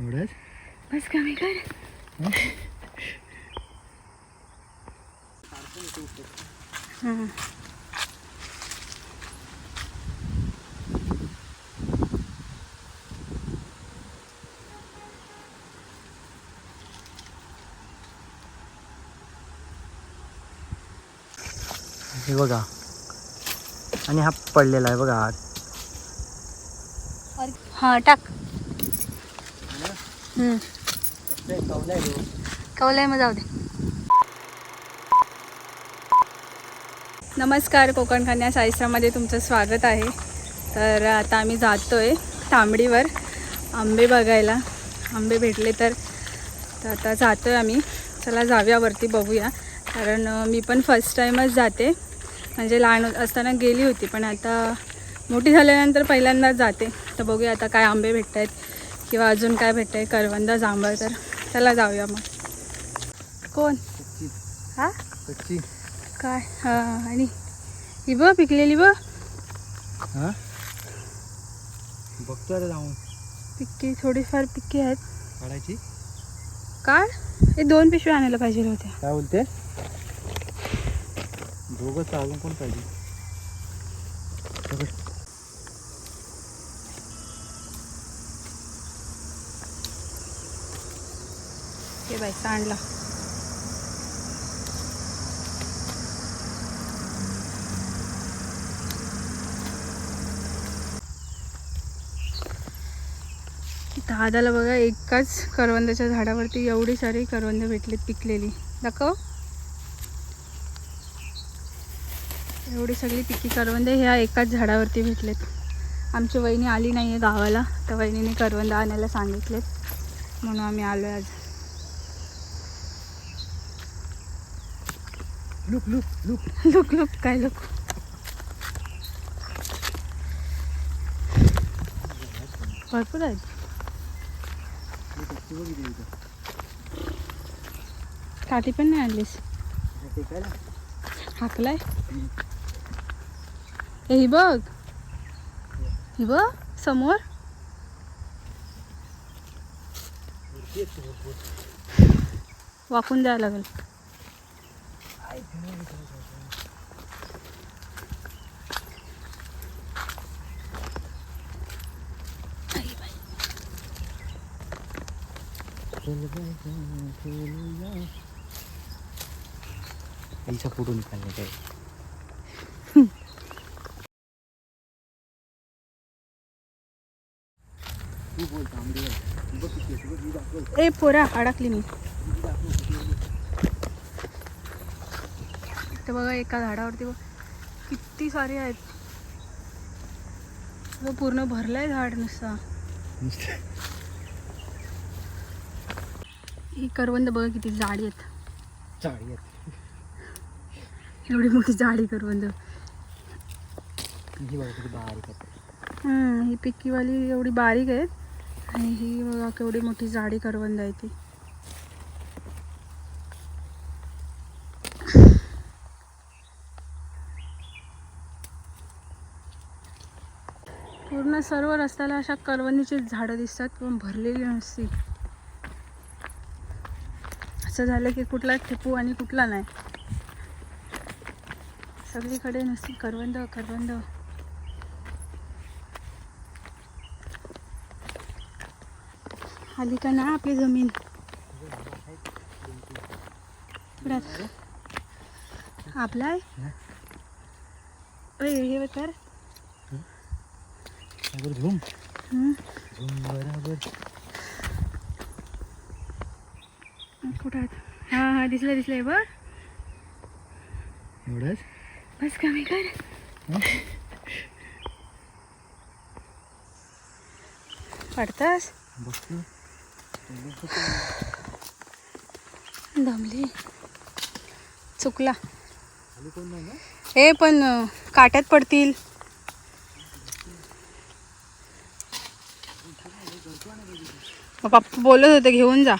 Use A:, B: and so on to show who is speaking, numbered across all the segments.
A: एवढंच?
B: बस कमी कर. हां.
A: हे बघा. आणि हा पडलेला आहे बघा
B: हां टाक. कवलाय मग जाऊ दे. नमस्कार कोकण कन्या साईश्रामध्ये तुमचं स्वागत आहे. तर आता आम्ही जातोय तांबडीवर आंबे बघायला. आंबे भेटले तर तर आता जातोय आम्ही. चला जाऊया वरती बघूया. कारण मी पण फर्स्ट टाईमच जाते. म्हणजे लहान असताना गेली होती पण आता मोठी झाल्यानंतर पहिल्यांदाच जाते. तर बघूया आता काय आंबे भेटत आहेत किंवा अजून काय भेटत आहे करवंदा जांभळ तर चला जाऊया मग. कोण? हा?
A: कच्ची
B: काय? हा आणि? ही बघ पिकलेली
A: हा? बघतो आता जाऊन.
B: पिक्की थोडीफार पिक्की आहेत.
A: काढायची?
B: काय हे दोन पिशव्या आणायला पाहिजे होत्या.
A: काय बोलते? दोघंच अजून कोण पाहिजे.
B: हे बाई सांडला. दादाला बघा एकाच करवंदाच्या झाडावरती एवढी सारी करवंद भेटलेत पिकलेली. दाखव. एवढी सगळी पिकी करवंद ह्या एकाच झाडावरती भेटलेत. आमची वहिनी आली नाही आहे गावाला तर वहिनीने करवंद आणायला सांगितलेत. म्हणून आम्ही आलो आज.
A: Look look look
B: look look काय लुक? भरपूर आहेत. काठी पण नाही आणलीस? हाकलाय? ए, ही बघ. ही बघ समोर. वाकून द्यावं लागेल.
A: आईचा फोटो निकालने काय ही.
B: ए पोरा अडकली मी तर बघा एका झाडावरती बघ. किती सारे आहेत. पूर्ण भरलंय झाड नुसता. ही करवंद बघा किती जाडी आहेत.
A: चाळी आहेत.
B: एवढी मोठी जाडी करवंद. हम्म, ही पिक्कीवाली एवढी बारीक आहेत. आणि ही बघा केवढी मोठी जाडी करवंद आहे ती. पूर्ण सर्व रस्त्याला अशा करवंदीची झाडं दिसतात पण भरलेली नसती. असं झालं की कुठला टिपू आणि कुठला नाही. सगळीकडे नुसती करवंद करवंद. आली का ना आपली जमीन? आपला आहे? हे. कर
A: बरोबर झूम झूम बरोबर.
B: कुठं? हा हा दिसलं दिसलंय बघ.
A: एवढंच?
B: बस कमी कर. दमली. चुकला. हे पण काट्यात पडतील. मग पप्पा बोलत होते घेऊन जा.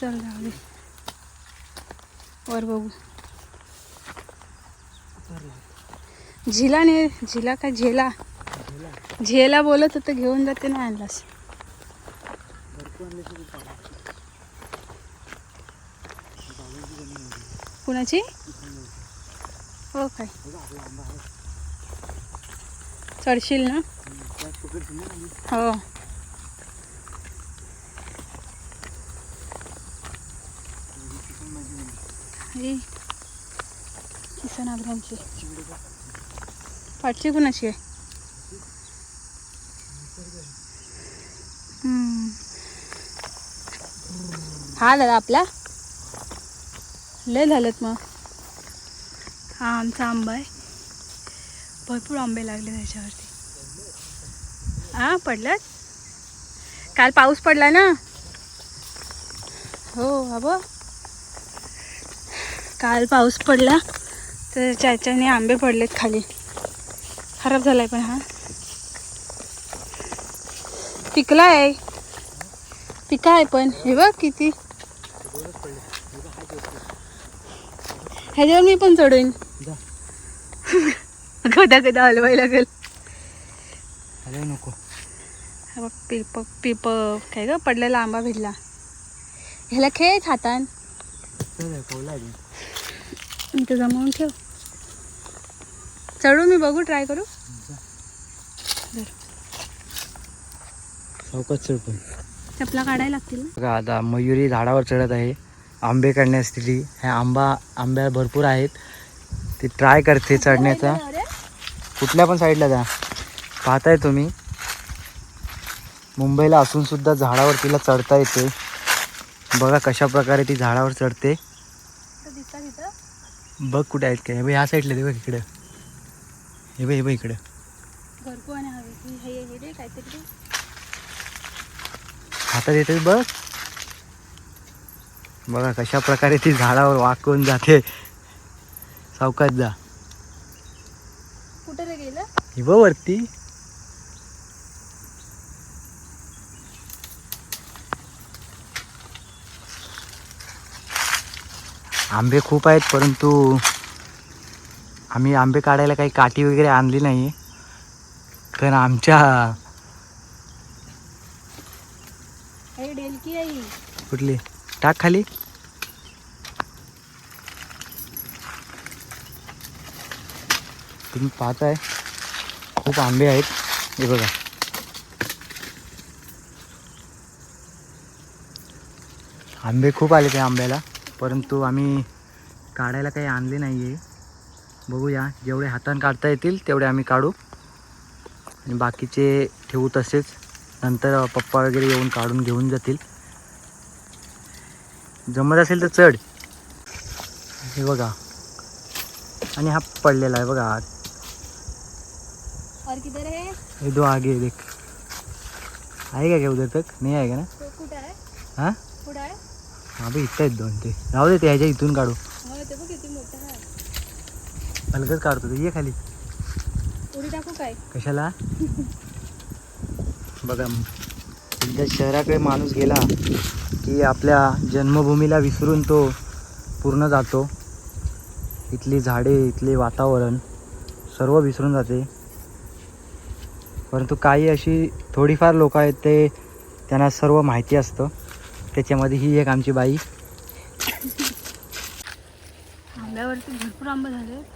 B: चल जाऊ वर बघू. झिला ने झिला काय झेला? झेला बोलत होतं घेऊन जाते ना आणलास. कुणाची? हो काय? चढशील ना? हो. हे किसन आब्रामची पाठची कुणाची आहे? हा दादा आपला? लय झालेत मग. हा आमचा आंबा आहे. भरपूर आंबे लागले त्याच्यावरती. हा पडलात? काल पाऊस पडला ना? हो अबो काल पाऊस पडला तर त्याच्याने आंबे पडलेत खाली. खराब झालाय पण हा. पिकला आहे पिका आहे पण. हे बघ किती. ह्याच्यावर मी पण चढवीन गदा गदा हलवायला लागेल.
A: नको.
B: बघ पिप पिप काय ग पडलेला आंबा भेटला ह्याला खेळ हातान जमवून ठेव. चढू मी बघू ट्राय करू.
A: चौकात चढ पण.
B: चपला काढायला लागतील ना?
A: बघा आता मयुरी झाडावर चढत आहे. आंबे काढण्यासाठी ह्या आंबा आंब्या भरपूर आहेत. ती ट्राय करते चढण्याचा. कुठल्या पण साईडला जा. पाहताय तुम्ही. मुंबईला असून सुद्धा झाडावर तिला चढता येते. बघा कशा प्रकारे ती झाडावर चढते. बघ कुठे आहेत काय. ह्या साईडला दे बघ इकडं. हे बघ हे बघ इकडं.
B: घरकू आणि हवे हे हे रे काहीतरी
A: हातात येते बघ. बघा कशा प्रकारे ती झाडावर वाकून जाते. सावकाश जा.
B: कुठे रे गेलं?
A: ही बघ वरती. आंबे खूप आहेत परंतु आम्ही आंबे काढायला काही काठी वगैरे आणली नाही. कारण आमच्या. कुठली? टाक खाली. तुम्ही पाहताय खूप आंबे आहेत. हे बघा. आंबे खूप आले त्या आंब्याला. परंतु आम्ही काढायला काही आणले नाही आहे बघूया. जेवढे हातानं काढता येतील तेवढे आम्ही काढू. आणि बाकीचे ठेवू तसेच. नंतर पप्पा वगैरे येऊन काढून घेऊन जातील. जमत असेल तर चढ. हे बघा. आणि हा पडलेला आहे बघा
B: और किधर है?
A: दो आगे देख. आहे का काय उद्या तक? नाही आहे का ना? हां? हा बघ इथं आहेत दोन ते. राहू दे ते ह्याच्या इथून काढू
B: हो ते बघ किती मोठं आहे
A: अलगच काढतो ते? ये खाली.
B: उडी टाकू काय?
A: कशाला? बघा. एकदा शहराकडे माणूस गेला की आपल्या जन्मभूमीला विसरून तो पूर्ण जातो. इथली झाडे इथले वातावरण सर्व विसरून जाते. परंतु काही अशी थोडीफार लोक आहेत ते त्यांना सर्व माहिती असतं. त्याच्यामध्ये ही एक आमची बाई.
B: आंब्यावरती भरपूर आंबे झाले.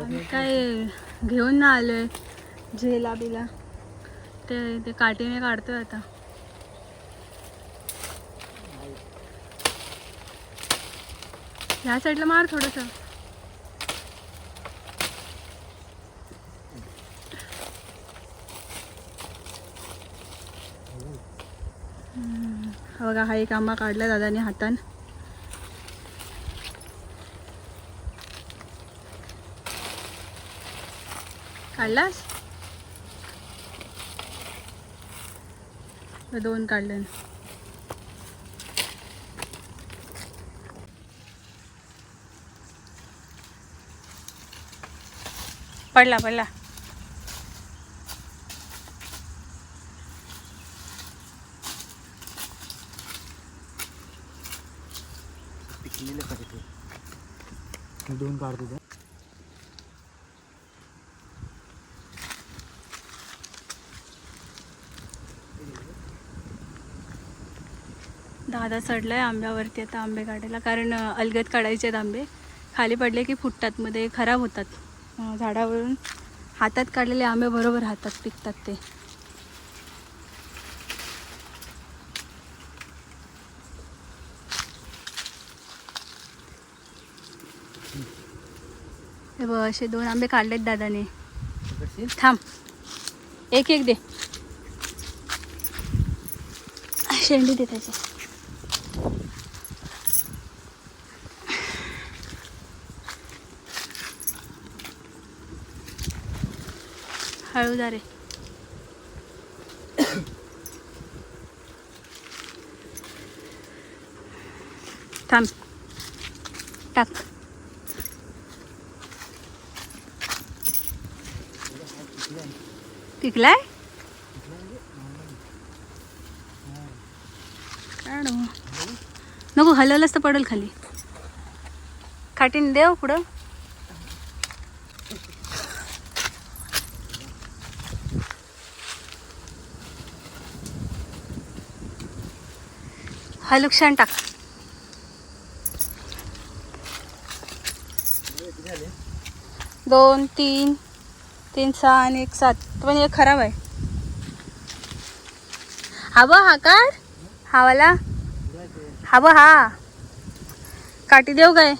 B: आम्ही काय घेऊन ना आलोय झेला बिला. ते ते काठीने काढतोय आता. ह्या साईडला मार थोडस. बघा हा एक आंबा काढला दादाने हातान. काढलास? दोन काढले पडला पडला.
A: दोन काढतो. आता
B: चढलं आहे आंब्यावरती आता आंबे काढायला. कारण अलगद काढायचे आहेत आंबे. खाली पडले की फुटतात मध्ये खराब होतात. झाडावरून हातात काढलेले आंबे बरोबर हातात पिकतात ते. बघ असे दोन आंबे काढलेत दादाने. थांब. एक एक दे. शेंडी दे त्याची. हळूदार रे थांब. टाक. पिकलाय? नको हलवलंच तर पडेल खाली. खाटीन देव पुढं. हलुक्षण टाक. दोन तीन तीन सहा आणि एक सात. पण एक खराब आहे. हा बघ हा काढ. हा वाला. हा बघ हा. काठी देऊ काय?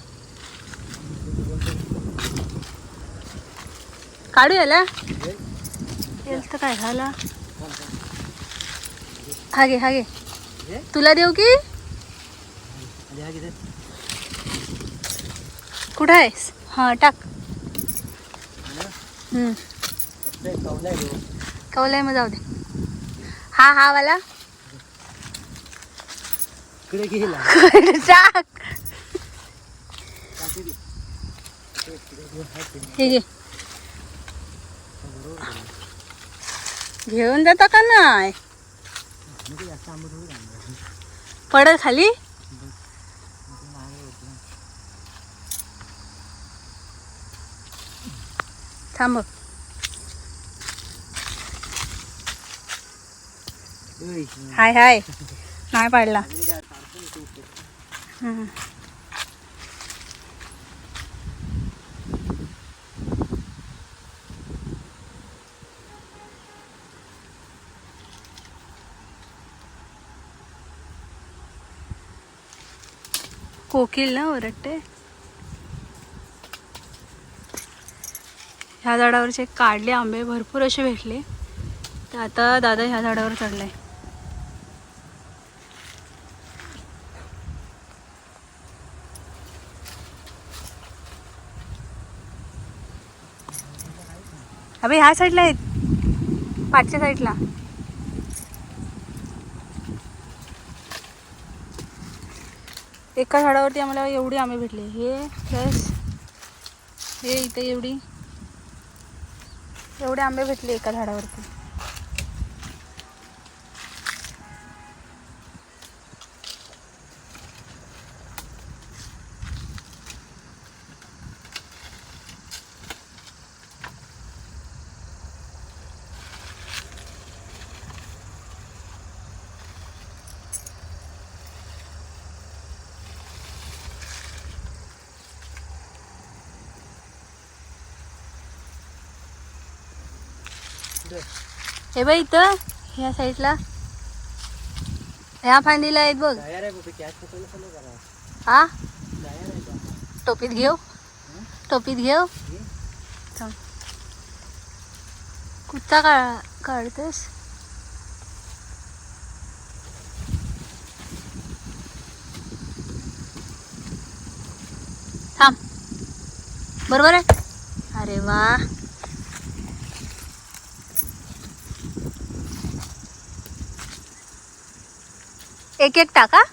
B: काढू याला? तर काय झाला हा घे हा घे. तुला देऊ की? कुठं आहेस? हां टाक. कवलाय मग जाऊ दे. हा हा वाला. टाक. हे घे. घेऊन जाता का नाही? पडल खाली? थांब. हाय हाय. नाही पाडला. हम्म. कोकिल ना ओरडते. ह्या झाडावरचे काढले आंबे भरपूर असे भेटले. तर आता दादा ह्या झाडावर चढलाय. अभे ह्या साईडला आहेत. पाचच्या साईडला एका झाडावरती आम्हाला एवढी आंबे भेटले. हे प्लस हे इथे एवढी एवढे आंबे भेटले एका झाडावरती. हे बघ इथं ह्या साईडला. ह्या फांदीला आहेत बघ. हा? टोपीत घेऊ? टोपीत घेऊ. कुठचा काढ काढतेस? थांब. बरोबर आहे? अरे वा. एक एक टाका.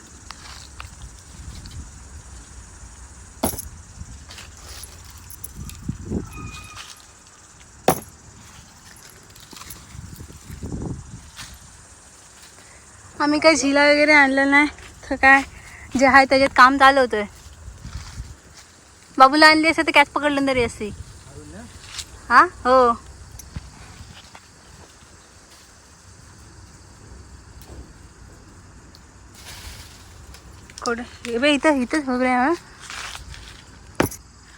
B: आम्ही काही झिला वगैरे आणलं नाही तर काय? जे आहे त्याच्यात काम चालू होतंय. बाबूला आणली असते तर कॅच पकडलं तरी असते. हा? हो. कुठे हे बघ इथं इथंच बघ रे हा.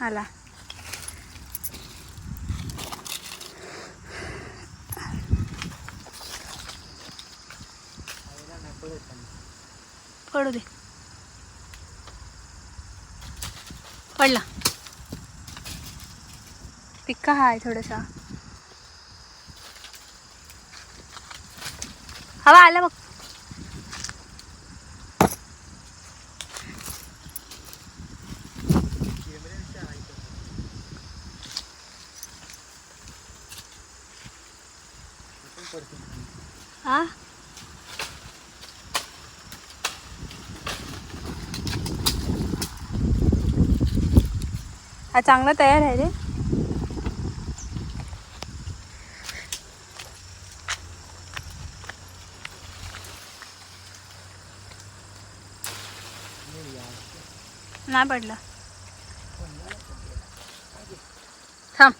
B: आला. पडू दे. पडला. पिक्का हा आहे थोडासा. हवा आला बघ हा हा चांगला तयार आहे रे. नाही पडला. थांब.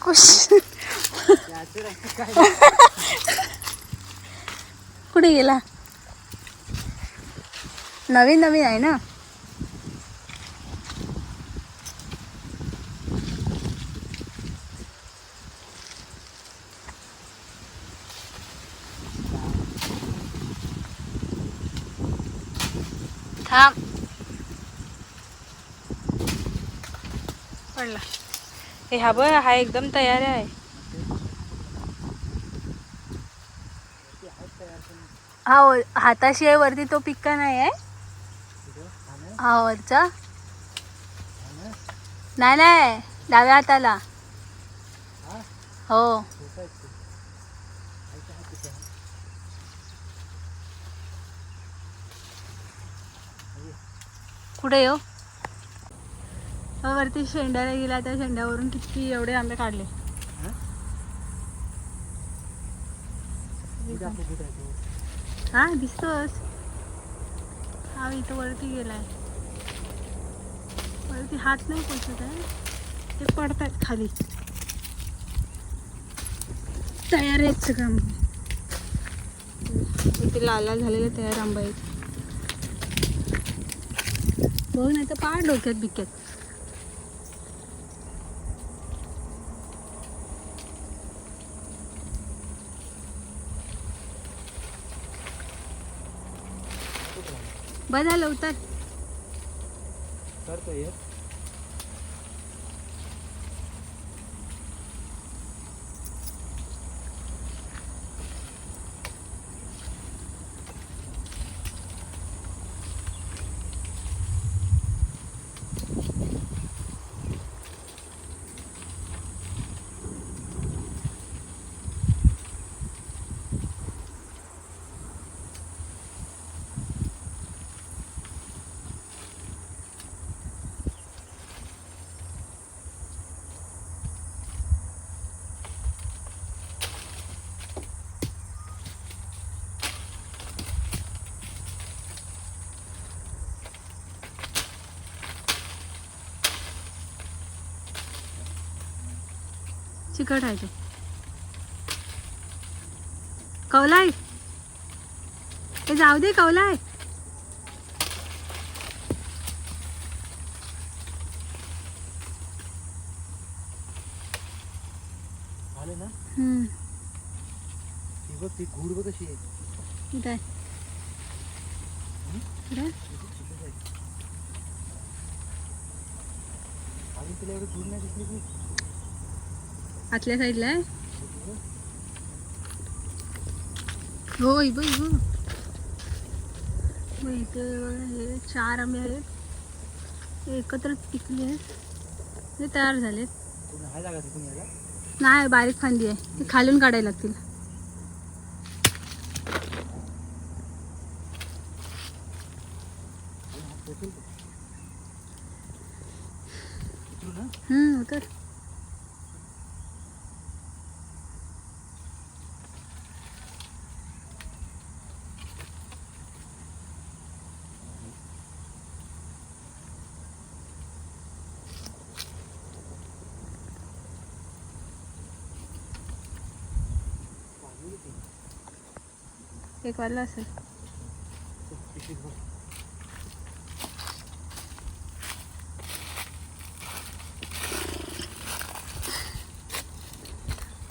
B: खुश. कुठे गेला. नवीन नवीन आहे ना? थांब. पडला. हे हा बघ हा एकदम तयार आहे. हा हाताशी आहे वरती तो पिक्का नाही आहे हा वरचा. नाही नाही डाव्या हाताला. हो. कुठे येऊ हो? वरती शेंड्याला गेला त्या शेंड्यावरून किती एवढे आंबे काढले. हा दिसतोस. हा इथं वरती गेलाय. वरती हात नाही पोचत आहे. ते पडतात खाली. तयार आहेत सगळं इथे लाल लाल झालेले तयार आंबा आहेत. बघ नाही तर पाड डोक्यात बिक्यात बघा झालं उतर
A: करतो ये
B: चिकट आहे ते. कवलाय ते जाऊ दे कवलाय?
A: अजून तुला एवढी नाही दिसली
B: आतल्या साईडला आहे. हो इबो इबो मग इथे हे चार आंबे आहेत. एकत्र पिकले आहेत. हे तयार झालेत. नाही बारीक फांदी आहे. ते खालून काढायला लागतील. हम्म उतर. एक असेल.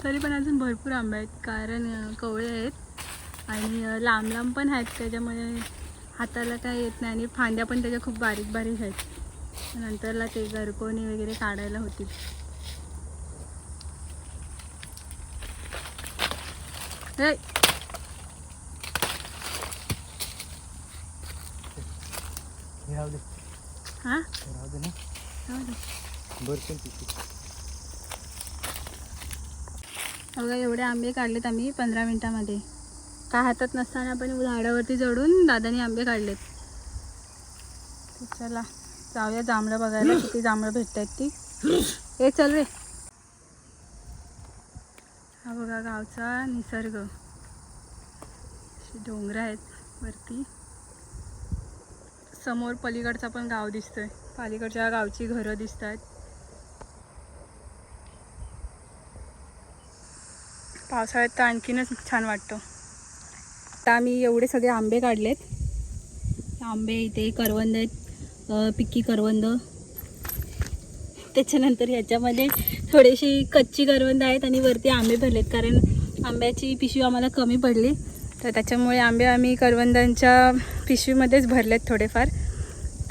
B: तरी पण अजून भरपूर आंबे आहेत कारण कवळे आहेत. आणि लांब लांब पण आहेत त्याच्यामुळे हाताला काय येत नाही आणि फांद्या पण त्याच्या खूप बारीक बारीक आहेत. नंतरला ते गरकोणी वगैरे काढायला होतील.
A: Hey! राहू दे.
B: हा?
A: राहू दे ना.
B: जाऊ दे.
A: पिशवी.
B: बघा एवढे आंबे काढलेत आम्ही पंधरा मिनिटामध्ये. काय हातात नसताना पण झाडावरती चढून दादानी आंबे काढलेत. चला जाऊया जांभळं बघायला. किती जांभळं भेटत आहेत ती. हे चल रे. हा बघा गावचा निसर्ग. डोंगरं आहेत वरती. समोर पलीकडचा पण गाव दिसतोय. पलीकडच्या गावची घरं दिसत आहेत पावसाळ्यात तर आणखीनच छान वाटतं. आता आम्ही एवढे सगळे आंबे काढलेत. आंबे इथे करवंद आहेत. पिक्की करवंद. त्याच्यानंतर ह्याच्यामध्ये थोडीशी कच्ची करवंद आहेत आणि वरती आंबे भरलेत. कारण आंब्याची पिशवी आम्हाला कमी पडली. तर त्याच्यामुळे आंबे आम्ही करवंदांच्या पिशवीमध्येच भरलेत थोडेफार.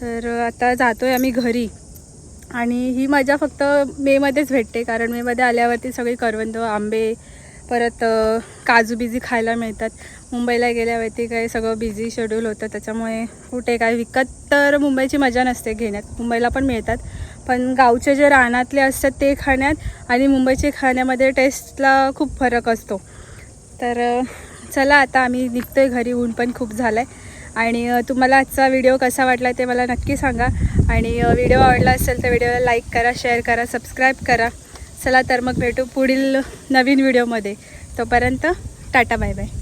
B: तर आता जातो आहे आम्ही घरी. आणि ही मजा फक्त मेमध्येच भेटते कारण मेमध्ये आल्यावरती सगळी करवंद आंबे परत काजू बिजी खायला मिळतात. मुंबईला गेल्यावरती काही सगळं बिझी शेड्यूल होतं त्याच्यामुळे कुठे काय विकत तर मुंबईची मजा नसते घेण्यात. मुंबईला पण मिळतात. पण गावचे जे रानातले असतात ते खाण्यात आणि मुंबईचे खाण्यामध्ये टेस्टला खूप फरक असतो. तर चला आता आम्ही निघतोय घरी ऊन पण खूप झालं आहे आणि तुम्हाला आजचा व्हिडिओ कसा वाटला ते मला नक्की सांगा. आणि व्हिडिओ आवडला असेल तर व्हिडिओला लाईक करा शेअर करा सबस्क्राईब करा. चला तर मग भेटू पुढील नवीन व्हिडिओमध्ये तोपर्यंत टाटा बाय बाय